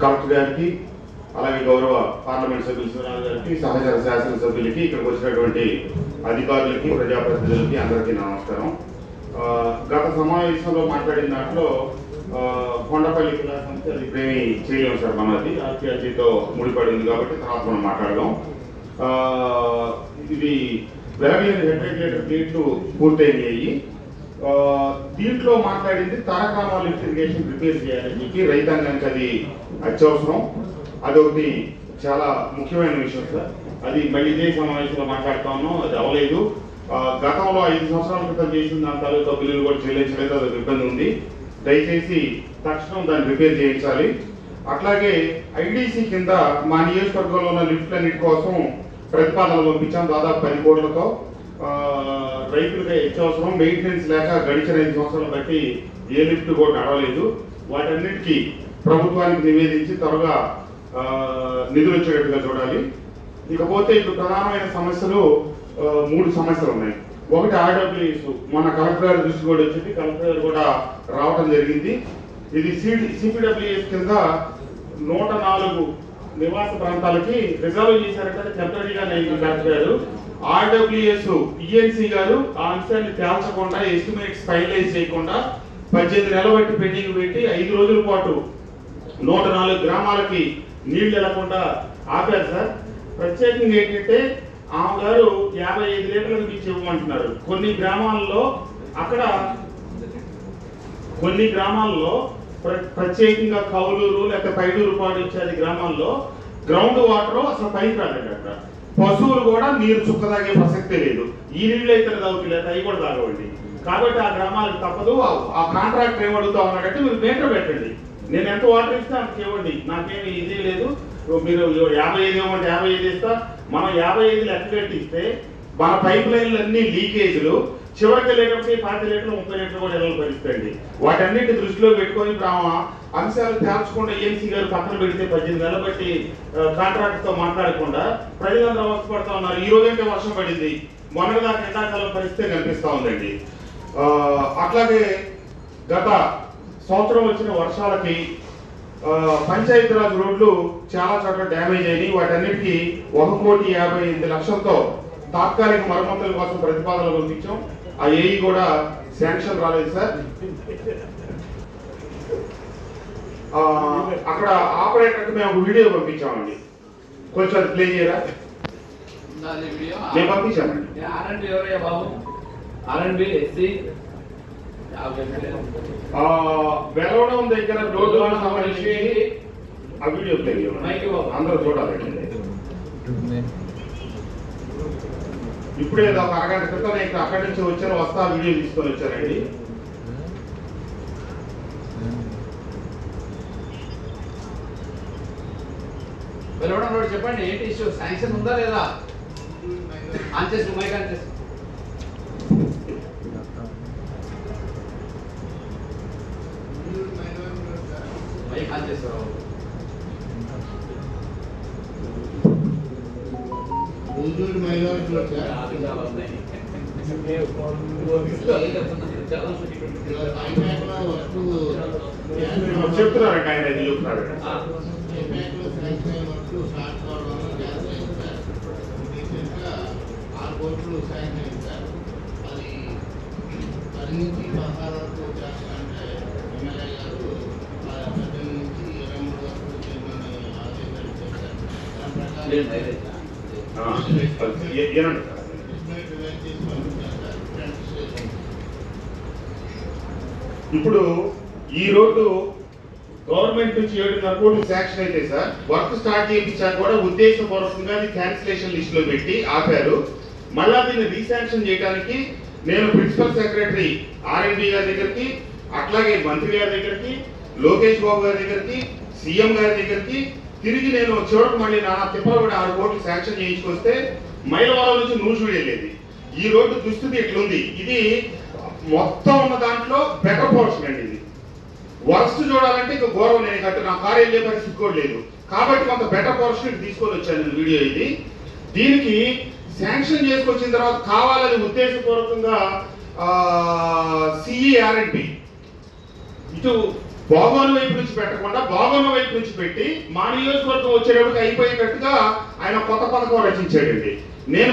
Collector గారికి అలాగే గౌరవ పార్లమెంట్ సభ్యులు గారికి సహచర శాసనసభ్యులకి ఇక్కడికి వచ్చినటువంటి అధికారులకి ప్రజాప్రతినిధులకి అందరికీ నమస్కారం. గత సమావేశంలో మాట్లాడిన దాంట్లో కొండపల్లి కిలా సంస్థ ఇప్పుడేమి చేయలేము సార్ మనది. ఆర్టీఆర్జీతో ముడిపడింది కాబట్టి తర్వాత మనం మాట్లాడదాం. ఇది వెరగలేని హెడ్ రెగ్యులేటర్ పూర్తయినాయి. దీంట్లో మాట్లాడింది తారకామా లిఫ్ట్ ఇరిగేషన్ రిపేర్ చేయాలని చెప్పి రైతాంగానికి అది అత్యవసరం. అదొకటి చాలా ముఖ్యమైన విషయం సార్. అది మళ్ళీ ఇదే సమావేశంలో మాట్లాడుతా ఉన్నాం అది అవ్వలేదు గతంలో ఐదు సంవత్సరాల క్రితం చేసిన దాని తాలూకా బిల్లులు కూడా చెల్లించలేదు అదొక ఇబ్బంది ఉంది. దయచేసి తక్షణం దాన్ని రిపేర్ చేయించాలి. అట్లాగే ఐడిసి కింద మా నియోజకవర్గంలో ఉన్న లిఫ్ట్లన్నిటి కోసం ప్రతిపాదనలు పంపించాం దాదాపు పది కోట్లతో. ఆ, రైతులకి అత్యవసరం మెయింటెనెన్స్ లేక గడిచిన ఐదు సంవత్సరాలు బట్టి ఏ లిఫ్ట్ కూడా నడవలేదు. వాటన్నిటికీ ప్రభుత్వానికి నివేదించి త్వరగా నిధులు వచ్చేటట్టుగా చూడాలి. ఇకపోతే ఇప్పుడు ప్రధానమైన సమస్యలు మూడు సమస్యలు ఉన్నాయి. ఒకటి ఆర్డబ్ల్యూఎస్ మన కలెక్టర్ గారి దృష్టి కూడా వచ్చింది. కలెక్టర్ గారు కూడా రావడం జరిగింది. ఇది సిడి సిపిడబ్ల్యూఎస్ కింద నూట నాలుగు నివాస ప్రాంతాలకి రిజర్వ్ చేశారంటే టెంపరీగా నేను కలెక్టర్ గారు ఆర్డబ్ల్యూఎస్ పిఎన్సి గారు ఆ అంశాన్ని తేల్చకుండా ఎస్టిమేట్స్ ఫైనలైజ్ చేయకుండా పద్దెనిమిది నెలల బట్టి పెండింగ్ పెట్టి ఐదు రోజుల పాటు నూట నాలుగు గ్రామాలకి నీళ్ళు వెళ్ళకుండా ఆపారు సార్. ప్రత్యేకంగా ఏంటంటే ఆమె గారు యాభై ఐదు లీటర్లకు మించి ఇవ్వమంటున్నారు. కొన్ని గ్రామాల్లో అక్కడ కొన్ని గ్రామాల్లో ప్ర- ప్రత్యేకంగా కౌలూరు లేకపోతే పైడూరు పాటు ఇత్యాది గ్రామాల్లో గ్రౌండ్ వాటర్ అసలు పైకి రాలేదు అక్కడ. పశువులు కూడా నీరు చుక్క తాగే ప్రసక్తే లేదు. ఈ నీళ్ళు అయితే తాగుతలేదు అవి కూడా తాగవండి. కాబట్టి ఆ గ్రామాలకు తప్పదు. ఆ- కాంట్రాక్ట్ కాంట్రాక్టర్ ఏమడుగుతా ఉన్నాడంటే మీరు మీటర్ పెట్టండి. నేను ఎంత వాటర్ ఇస్తే అంత ఇవ్వండి. నాకేమి ఇది లేదు. మీరు యాభై ఐదు ఇవ్వమంటే యాభై ఐదు ఇస్తా. మనం యాభై ఐదు లెక్క కట్టి ఇస్తే మన పైప్ లైన్లు అన్ని లీకేజ్లు చివరికి వెళ్ళేటప్పటికి పాతి లీటర్లు ముప్పై లీటర్లు కూడా ఇళ్ళలో పరిస్థితి వాటన్నిటి దృష్టిలో పెట్టుకొని ఇప్పుడు అంశాలు తేల్చకుండా ఏఎంసీ గారు పక్కన పెడితే పద్దెనిమిది నెలలు బట్టి కాంట్రాక్ట్తో మాట్లాడకుండా ప్రజలందరూ అవస్థపడతా ఉన్నారు. ఈ రోజంటే వర్షం పడింది. మొన్నటిదాకా ఎండాకాలం పరిస్థితి కనిపిస్తూ ఉందండి. అట్లాగే గత సంవత్సరం వచ్చిన వర్షాలకి పంచాయతీరాజ్ రోడ్లు చాలా చోట్ల డ్యామేజ్ అయినాయి. వాటన్నిటికీ ఒక కోటి యాభై ఎనిమిది లక్షలతో తాత్కాలిక మరమ్మతుల కోసం ప్రతిపాదనలు పంపించాం ఆ ఏఈ కూడా శాంక్షన్ రాలేదు సార్. ఆ, అక్కడ ఆపరేటర్కి మేము ఒక వీడియో పంపించామండి. కొంచెం అది ప్లే చేయరా? నేను పంపించానండి ఆర్ఎండ్బి ఎవరయ్యా బాబు? ఆర్ఎండ్బి ఎస్సీ ఆ, వెలవడం దగ్గర రోడ్డు సంబంధించి ఆ వీడియో ప్లే ఇవ్వు. అందరూ చూడాలండి ఇప్పుడే ఒక అరగంట క్రితం నేను ఇక్కడ అక్కడి నుంచి వచ్చాను వస్తా వీడియో తీసుకొని వచ్చానండి వెలవడం రోడ్ చెప్పండి ఏంటి ఇష్యూ? శాంక్షన్ ఉందా లేదా? ఆన్ చేసి మైక్ ఆన్ చేసి. మైక్ ఆన్ చేస్తావు గుంటూరు మైనారిటీలో సార్ ఇలా ఐపాక్లో వస్తువు చెప్తున్నారండి ఆయన ఇది చెప్తున్నారు ఐపాక్లో శాంక్షన్ అయిన వస్తువు స్టార్ట్ కావడం గ్యాస్ అయింది సార్ రీసెంట్గా ఆరు కోట్లు శాంక్షన్ అయింది సార్ అది పది నుంచి పదహారు వరకు చేస్తారంటే ఎమ్మెల్యే గారు ఆ పద్దెనిమిది నుంచి ఇరవై మూడు వరకు చేయమని ఆదేశాలు ఇచ్చారు సార్ దాని ప్రకారం ఏనండి ఇప్పుడు ఈ రోడ్డు గవర్నమెంట్ నుంచి ఏడున్నర కోట్లు శాంక్షన్ అయితే సార్ వర్క్ స్టార్ట్ చేయించాక కూడా ఉద్దేశపూర్వకంగా అది క్యాన్సిలేషన్ లిస్ట్లో పెట్టి ఆపారు. మళ్ళా దీన్ని రీశాంక్షన్ చేయడానికి నేను ప్రిన్సిపల్ సెక్రటరీ ఆర్ఎండి గారి దగ్గరికి అట్లాగే మంత్రి గారి దగ్గరికి లోకేష్ బాబు గారి దగ్గరికి సీఎం గారి దగ్గరికి తిరిగి నేను చివరకు మళ్ళీ నానా తిప్పలు కూడా ఆరు కోట్లు శాంక్షన్ చేయించుకొస్తే మైలవరం నుంచి నూజు వెళ్ళేది. ఈ రోడ్డు దుస్థితి ఇట్లుంది ఇది మొత్తం ఉన్న దాంట్లో బెటర్ పోర్షన్ అండి ఇది. వర్స్ట్ చూడాలంటే ఇంకా గౌరవం నేను కట్టు నా కారు వెళ్ళే పరిస్థితి కూడా లేదు. కాబట్టి కొంత బెటర్ పోర్షన్ తీసుకొని వచ్చాను వీడియో ఇది. దీనికి శాంక్షన్ చేసుకొచ్చిన తర్వాత కావాలని ఉద్దేశపూర్వకంగా సిఈఆర్ఎంపి ఇటు బాగోని వైపు నుంచి పెట్టకుండా బాగోని వైపు నుంచి పెట్టి మా నియోజకవర్గం వచ్చేటప్పటికి అయిపోయేటట్టుగా ఆయన కొత్త పథకం రచించాడండి. నేను